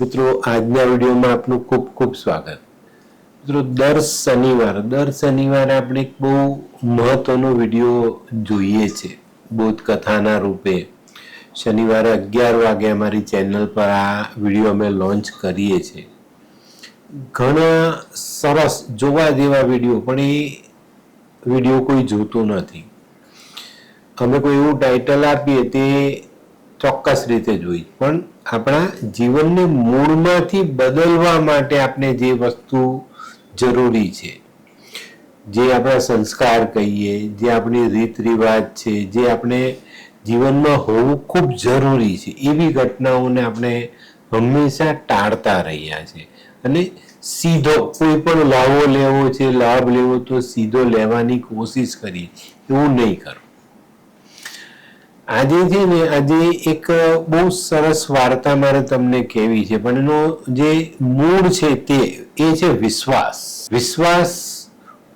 મિત્રો, આજના વિડીયોમાં આપનું ખૂબ ખૂબ સ્વાગત. મિત્રો, દર શનિવાર, દર શનિવારે આપણે એક બહુ મહત્વનો વીડિયો જોઈએ છે બોધ કથાના રૂપે. શનિવારે અગિયાર વાગે અમારી ચેનલ પર આ વીડિયો અમે લોન્ચ કરીએ છીએ. ઘણા સરસ જોવા જેવા વીડિયો, પણ એ વીડિયો કોઈ જોતું નથી. અમે કોઈ એવું ટાઇટલ આપીએ તે ચોક્કસ રીતે જોઈ. પણ આપણા જીવનને મૂળમાંથી બદલવા માટે આપણે જે વસ્તુ જરૂરી છે, જે આપણા સંસ્કાર કહીએ, જે આપણી રીત રિવાજ છે, જે આપણે જીવનમાં હોવું ખૂબ જરૂરી છે, એવી ઘટનાઓને આપણે હંમેશા ટાળતા રહ્યા છે. અને સીધો કોઈ પણ લાવો લેવો છે, લાભ લેવો તો સીધો લેવાની કોશિશ કરીએ, એવું નહીં કરવું આજે છે ને આજે એક બહુ સરસ વાર્તા મારે તમને કહેવી છે. પણ એનો જે મૂળ છે તે, એ છે વિશ્વાસ. વિશ્વાસ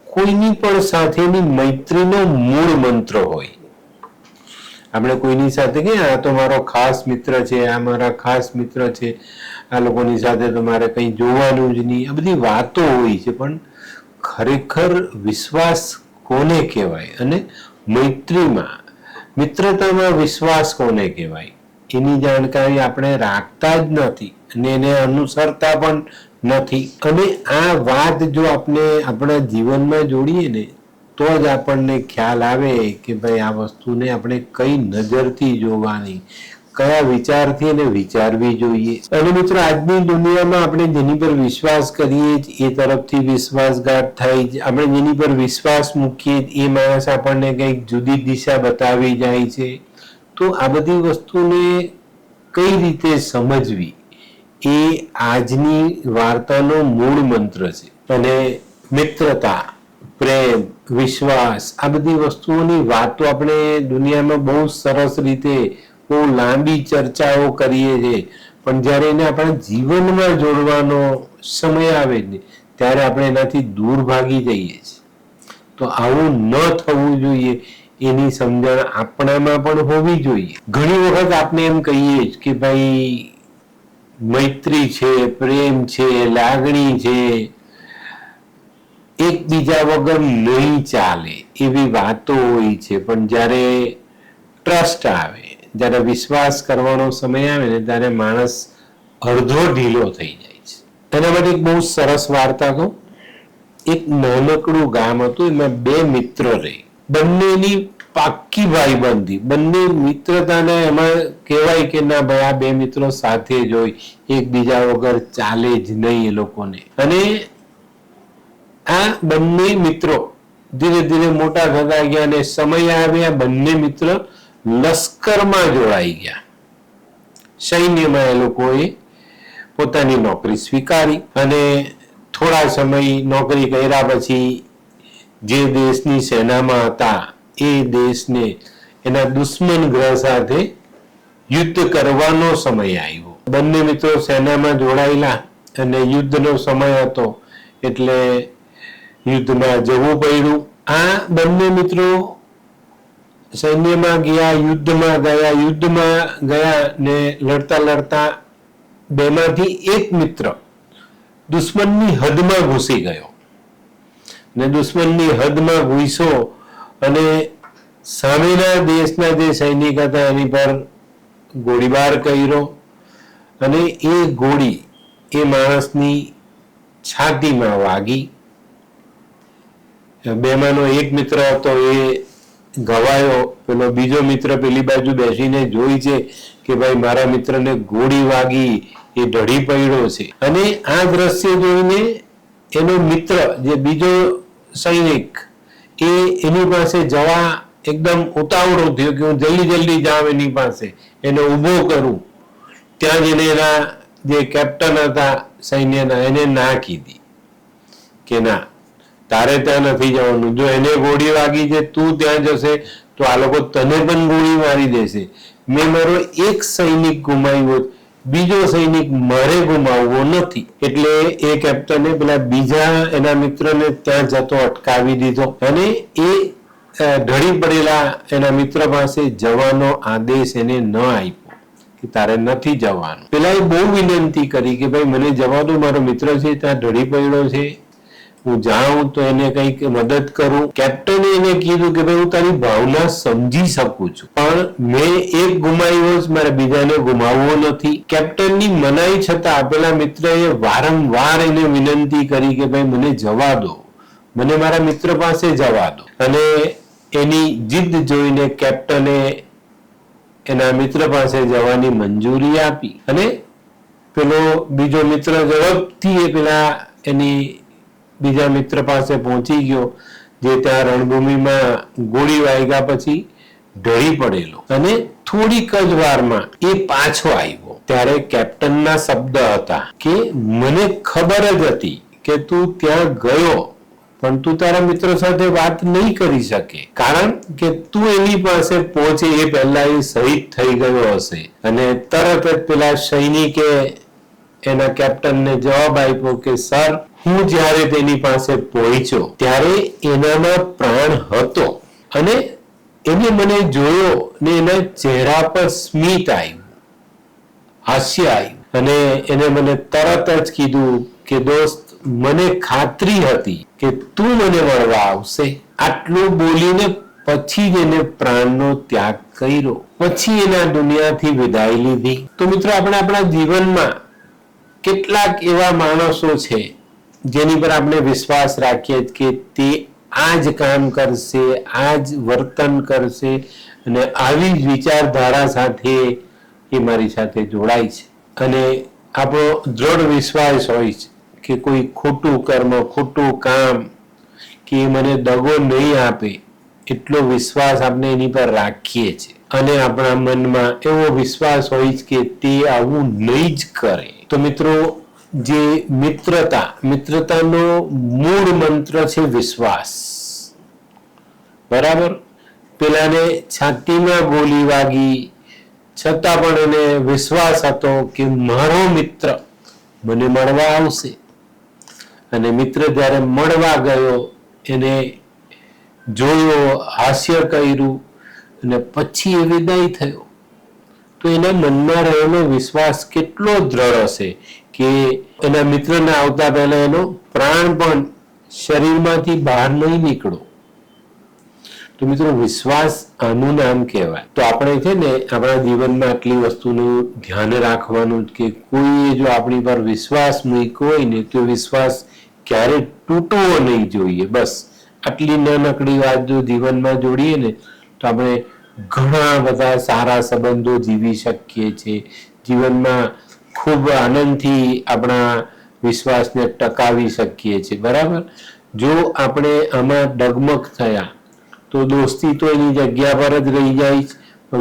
કોઈની પણ સાથેની મૈત્રીનો મૂળ મંત્ર હોય. આપણે કોઈની સાથે કે આ તો મારો ખાસ મિત્ર છે, આ મારા ખાસ મિત્ર છે, આ લોકોની સાથે તો મારે કંઈ જોવાનું જ નહીં. આ બધી વાતો હોય છે, પણ ખરેખર વિશ્વાસ કોને કહેવાય? અને મૈત્રીમાં મિત્રતામાં વિશ્વાસ કોને કહેવાય? એની જાણકારી આપણે રાખતા જ નથી અને એને અનુસરતા પણ નથી. અને આ વાત જો આપણે આપણા જીવનમાં જોડીએ ને, તો જ આપણને ખ્યાલ આવે કે ભાઈ આ વસ્તુને આપણે કઈ નજરથી જોવાની કયા વિચારથી એને વિચારવી જોઈએ? અને મિત્રો, આજની દુનિયામાં આપણે જેની પર વિશ્વાસ કરીએ એ તરફથી વિશ્વાસઘાત થાય આપણે જેની પર વિશ્વાસ મૂકીએ એ માણસ આપણને કંઈક જુદી દિશા બતાવી જાય છે. તો આ બધી વસ્તુને કઈ રીતે સમજવી? એ આજની વાર્તાનો મૂળ મંત્ર છે. અને મિત્રતા, પ્રેમ, વિશ્વાસ, આ બધી વસ્તુઓની વાતો આપણે દુનિયામાં બહુ સરસ રીતે બહુ લાંબી ચર્ચાઓ કરીએ છીએ પણ જ્યારે એને આપણા જીવનમાં જોડવાનો સમય આવે ને, ત્યારે આપણે એનાથી દૂર ભાગી જઈએ છીએ. તો આવું ન થવું જોઈએ, એની સમજણ આપણામાં પણ હોવી જોઈએ. ઘણી વખત આપણે એમ કહીએ કે ભાઈ, મૈત્રી છે, પ્રેમ છે, લાગણી છે, એકબીજા વગર નહીં ચાલે એવી વાતો હોય છે. પણ જ્યારે ટ્રસ્ટ આવે જ્યારે વિશ્વાસ કરવાનો સમય આવે ને ત્યારે માણસ અડધો ઢીલો થઈ જાય છે. એના માટે એક બહુ સરસ વાર્તા કહું. એક નાનકડું ગામ હતું, એમાં બે મિત્ર રહી. બંનેની પાક્કી ભાઈબંધી. બંને મિત્રતાને એમાં કહેવાય કે ના ભાઈ, આ બે મિત્રો સાથે જ હોય, એકબીજા વગર ચાલે જ નહીં એ લોકોને. અને આ બંને મિત્રો ધીરે ધીરે મોટા થતા ગયા અને સમય આવ્યા, બંને મિત્ર લશ્કરમાં જોડાઈ ગયા. સૈન્યમાં એ લોકોએ પોતાની નોકરી સ્વીકારી અને થોડા સમય નોકરી કર્યા પછી જે દેશની સેનામાં હતા, એ દેશને એના દુશ્મન ગ્રહ સાથે યુદ્ધ કરવાનો સમય આવ્યો. બંને મિત્રો સેનામાં જોડાયેલા અને યુદ્ધનો સમય હતો એટલે યુદ્ધમાં જવું પડ્યું. આ બંને મિત્રો સૈન્યમાં ગયા, યુદ્ધમાં ગયા યુદ્ધમાં ગયા ને લડતા લડતા બેમાંથી એક મિત્ર દુશ્મનની હદમાં ઘૂસી ગયો. ને દુશ્મનની હદમાં ઘૂસ્યો અને સામેના દેશના જે સૈનિક હતા એની પર ગોળીબાર કર્યો અને એ ગોળી એ માણસની છાતીમાં વાગી. બેમાંનો એક મિત્ર હતો એ ગવાયો. પેલો બીજો મિત્ર પેલી બાજુ બેસીને જોઈ છે કે ભાઈ મારા મિત્રને ગોળી વાગી, એ ઢળી પડ્યો છે. અને આ દ્રશ્ય જોઈને એનો મિત્ર, જે બીજો સૈનિક, એ એની પાસે જવા એકદમ ઉતાવળો થયો કે હું જલ્દી જલ્દી જાઉં એની પાસે. એને ઊભો કરું. ત્યાં જઈને એના જે કેપ્ટન હતા, સૈન્યના, એને ના કીધી કે ના તારે ત્યાં નથી જવાનું. જો એને ગોળી વાગી છે, તું ત્યાં જશે, તો આ લોકો તને પણ ગોળી મારી દેશે. મેં મારો એક સૈનિક ગુમાવ્યો બીજો સૈનિક મારે ગુમાવવો નથી. એટલે એ કેપ્ટને પેલા બીજા એના મિત્રને ત્યાં જતો અટકાવી દીધો. અને એ ઢળી પડેલા એના મિત્ર પાસે જવાનો આદેશ એને ન આપ્યો કે તારે નથી જવાનું. પેલા એ બહુ વિનંતી કરી કે ભાઈ, મને જવા દો, મારો મિત્ર છે, ત્યાં ઢળી પડ્યો છે. હું જાણું તો એને કંઈક મદદ કરું. કેપ્ટને એને કીધું કે, ભાઈ, હું તારી ભાવના સમજી શકું છું. પણ મેં એક ગુમાવ્યો જ, મારે બીજાને ગુમાવવો નથી. કેપ્ટનની મનાઈ છતાં આપેલા મિત્રએ વારંવાર એને વિનંતી કરી કે, ભાઈ, મને જવા દો. મને મારા મિત્ર પાસે જવા દો. અને એની જીદ જોઈને કેપ્ટને એના મિત્ર પાસે જવાની મંજૂરી આપી. અને પેલો બીજો મિત્ર ઝડપથી એ પેલા એની બીજા મિત્ર પાસે પહોંચી ગયો, જે ત્યાં રણભૂમિમાં ગોળી વાગ્યા પછી ઢળી પડેલો. અને થોડીક જ વારમાં એ પાછો આવ્યો. ત્યારે કેપ્ટનના શબ્દ હતા કે, મને ખબર જ હતી કે તું ત્યાં ગયો, પણ તું તારા મિત્રો સાથે વાત નહીં કરી શકે. કારણ કે તું એની પાસે પહોંચે એ પહેલા એ શહીદ થઈ ગયો હશે. અને તરત જ પેલા સૈનિકે એના કેપ્ટનને જવાબ આપ્યો કે, સર હું જ્યારે તેની પાસે પહોંચ્યો, ત્યારે એનામાં પ્રાણ હતો અને એને મને જોયો ને એના ચહેરા પર સ્મિત આવ્યું, હાસ્ય આવ્યું અને એને મને તરત જ કીધું કે, દોસ્ત, મને ખાતરી હતી કે તું મને મળવા આવશે. આટલું બોલીને પછી જ એને પ્રાણનો ત્યાગ કર્યો. પછી એના દુનિયાથી વિદાય લીધી. તો મિત્રો, આપણે આપણા જીવનમાં કેટલાક એવા માણસો છે જેની પર આપણે વિશ્વાસ રાખીએ કે તે આ જ કામ કરશે આ જ વર્તન કરશે અને આવી જ વિચારધારા સાથે એ મારી સાથે જોડાય છે. અને આપણો દ્રઢ વિશ્વાસ હોય છે કે કોઈ ખોટું કર્મ, ખોટું કામ કે મને દગો નહીં આપે, એટલો વિશ્વાસ આપણે એની પર રાખીએ છીએ. અને આપણા મનમાં એવો વિશ્વાસ હોય છે કે તે આવું નહીં જ કરે. તો મિત્રો જે મિત્રતા, મિત્રતાનો મૂળ મંત્ર છે વિશ્વાસ. બરાબર? પેલાને છાતીમાં ગોળી વાગી, છતાં પણ એને વિશ્વાસ હતો કે મારો મિત્ર મને મળવા આવશે. અને મિત્ર જ્યારે મળવા ગયો, એને જોયો, હાસ્ય કર્યું, અને પછી એ વિદાય થયો. તો એના મનમાં રહેલો વિશ્વાસ કેટલો દ્રઢ હશે? કે એના મિત્રને આવતા પહેલા એનો પ્રાણ પણ શરીરમાંથી બહાર નહીં નીકળો. તો મિત્રો વિશ્વાસ આનું નામ કહેવાય. તો આપણે છે ને આપણા જીવનમાં આટલી વસ્તુનું ધ્યાન રાખવાનું કે કોઈએ જો આપણી પર વિશ્વાસ મૂક્યો હોય ને તો વિશ્વાસ ક્યારે તૂટવો નહીં જોઈએ. બસ આટલી નાનકડી વાત જો જીવનમાં જોડીએ ને તો આપણે ઘણા બધા સારા સંબંધો જીવી શકીએ છીએ. જીવનમાં ખૂબ આનંદથી આપણા વિશ્વાસને ટકાવી શકીએ છીએ, બરાબર? જો આપણે આમાં ડગમગ થયા, તો દોસ્તી તો એની જગ્યા પર જ રહી જાય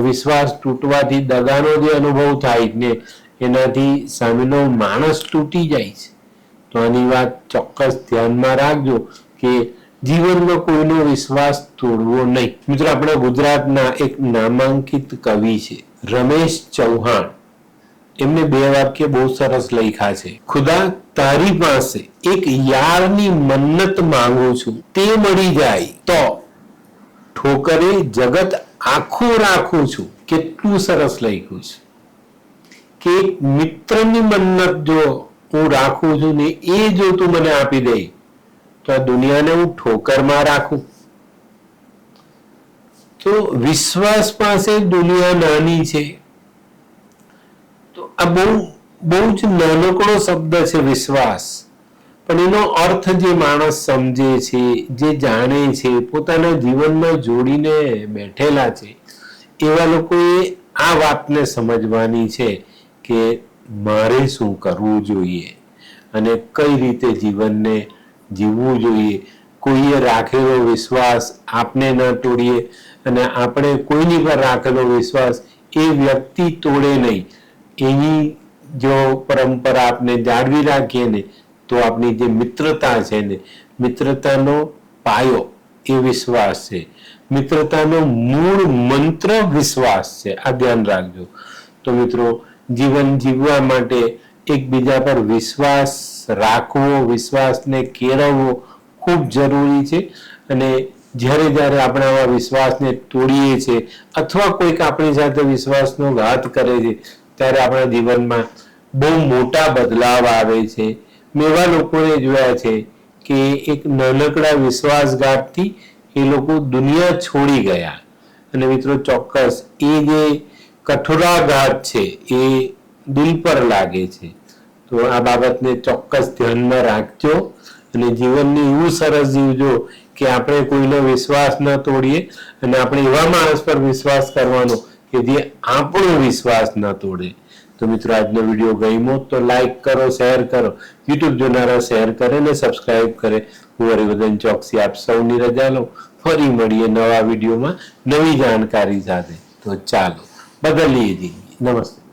વિશ્વાસ તૂટવાથી દગાનો જે અનુભવ થાય ને, એનાથી સામેનો માણસ તૂટી જાય છે. તો આની વાત ચોક્કસ ધ્યાનમાં રાખજો કે જીવનમાં કોઈનો વિશ્વાસ તોડવો નહીં. મિત્રો, આપણા ગુજરાતના એક નામાંકિત કવિ છે, રમેશ ચૌહાણ. એમને બે વાક્ય બહુ સરસ લખ્યા છે. ખુદા, તારી પાસે એક યારની મન્નત માંગુ છું. તે મળી જાય તો ઠોકરે જગત આખું રાખું છું. કેટલું સરસ લખ્યું છે. કે મિત્રની મન્નત જો હું રાખું છું ને એ જો તું મને આપી દે, તો આ દુનિયાને હું ઠોકરમાં રાખું. તો વિશ્વાસ પાસે દુનિયા નાની છે. આ બહુ બહુ જ નાનકડો શબ્દ છે વિશ્વાસ. પણ એનો અર્થ જે માણસ સમજે છે, જે જાણે છે, પોતાના જીવનમાં જોડીને બેઠેલા છે, એવા લોકોએ આ વાતને સમજવાની છે કે મારે શું કરવું જોઈએ અને કઈ રીતે જીવનને જીવવું જોઈએ. કોઈએ રાખેલો વિશ્વાસ આપને ન તોડીએ અને આપણે કોઈની પર રાખેલો વિશ્વાસ એ વ્યક્તિ તોડે નહીં. એની જો પરંપરા આપણે જાળવી રાખીએ ને, તો આપણી જે મિત્રતા છે ને, મિત્રતાનો પાયો એ વિશ્વાસ છે. મિત્રતાનો મૂળ મંત્ર વિશ્વાસ છે. આ ધ્યાન રાખજો. તો મિત્રો, જીવન જીવવા માટે એકબીજા પર વિશ્વાસ રાખવો, વિશ્વાસને કેળવવો ખૂબ જરૂરી છે. અને જ્યારે જ્યારે આપણે આવા વિશ્વાસને તોડીએ છીએ, અથવા કોઈક આપણી સાથે વિશ્વાસનો ઘાત કરે છે ત્યારે આપણા જીવનમાં બહુ મોટા બદલાવ આવે છે. મેં એવા લોકોને જોયા છે કે એક નાનકડા વિશ્વાસઘાતથી એ લોકો દુનિયા છોડી ગયા. અને મિત્રો ચોક્કસ એ જે કઠોરાઘાત છે એ દિલ પર લાગે છે. તો આ બાબતને ચોક્કસ ધ્યાનમાં રાખજો અને જીવનને એવું સરસ જીવજો કે આપણે કોઈનો વિશ્વાસ ન તોડીએ અને આપણે એવા માણસ પર વિશ્વાસ કરવાનો કે જે આપણો વિશ્વાસ ન તોડે. તો મિત્રો, આજનો વીડિયો ગમ્યો તો લાઈક કરો શેર કરો. યુટ્યુબ જોનારા શેર કરે ને સબસ્ક્રાઇબ કરે. હું હરિવર્ધન ચોકસી આપ સૌની રજા લો ફરી મળીએ નવા વિડીયોમાં નવી જાણકારી સાથે. તો ચાલો, બદલીએ જિંદગી નમસ્તે.